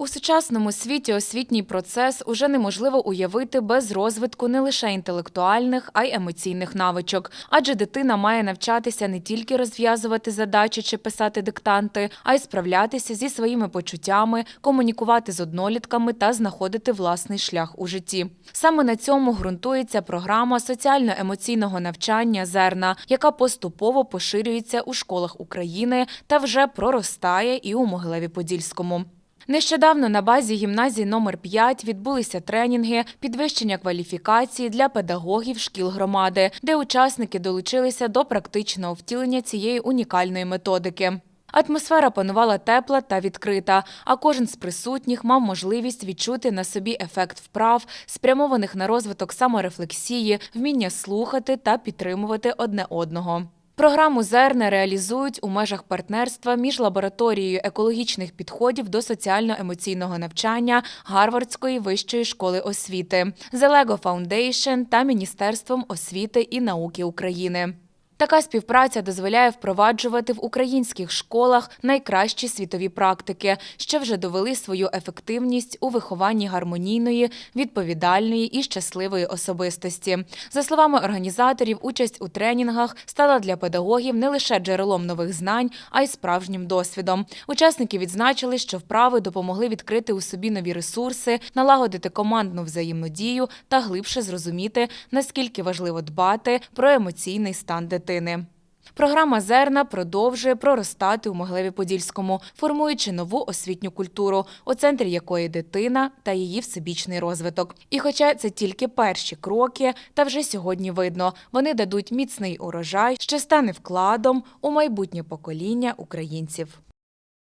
У сучасному світі освітній процес уже неможливо уявити без розвитку не лише інтелектуальних, а й емоційних навичок. Адже дитина має навчатися не тільки розв'язувати задачі чи писати диктанти, а й справлятися зі своїми почуттями, комунікувати з однолітками та знаходити власний шлях у житті. Саме на цьому ґрунтується програма соціально-емоційного навчання Зерна, яка поступово поширюється у школах України та вже проростає і у Могилеві-Подільському. Нещодавно на базі гімназії номер 5 відбулися тренінги підвищення кваліфікації для педагогів шкіл громади, де учасники долучилися до практичного втілення цієї унікальної методики. Атмосфера панувала тепла та відкрита, а кожен з присутніх мав можливість відчути на собі ефект вправ, спрямованих на розвиток саморефлексії, вміння слухати та підтримувати одне одного. Програму «Зерна» реалізують у межах партнерства між лабораторією екологічних підходів до соціально-емоційного навчання Гарвардської вищої школи освіти, «Зелего Фаундейшн» та Міністерством освіти і науки України. Така співпраця дозволяє впроваджувати в українських школах найкращі світові практики, що вже довели свою ефективність у вихованні гармонійної, відповідальної і щасливої особистості. За словами організаторів, участь у тренінгах стала для педагогів не лише джерелом нових знань, а й справжнім досвідом. Учасники відзначили, що вправи допомогли відкрити у собі нові ресурси, налагодити командну взаємодію та глибше зрозуміти, наскільки важливо дбати про емоційний стан дитини. Програма Зерна продовжує проростати у Могилеві-Подільському, формуючи нову освітню культуру, у центрі якої дитина та її всебічний розвиток. І хоча це тільки перші кроки, та вже сьогодні видно, вони дадуть міцний урожай, що стане вкладом у майбутнє покоління українців.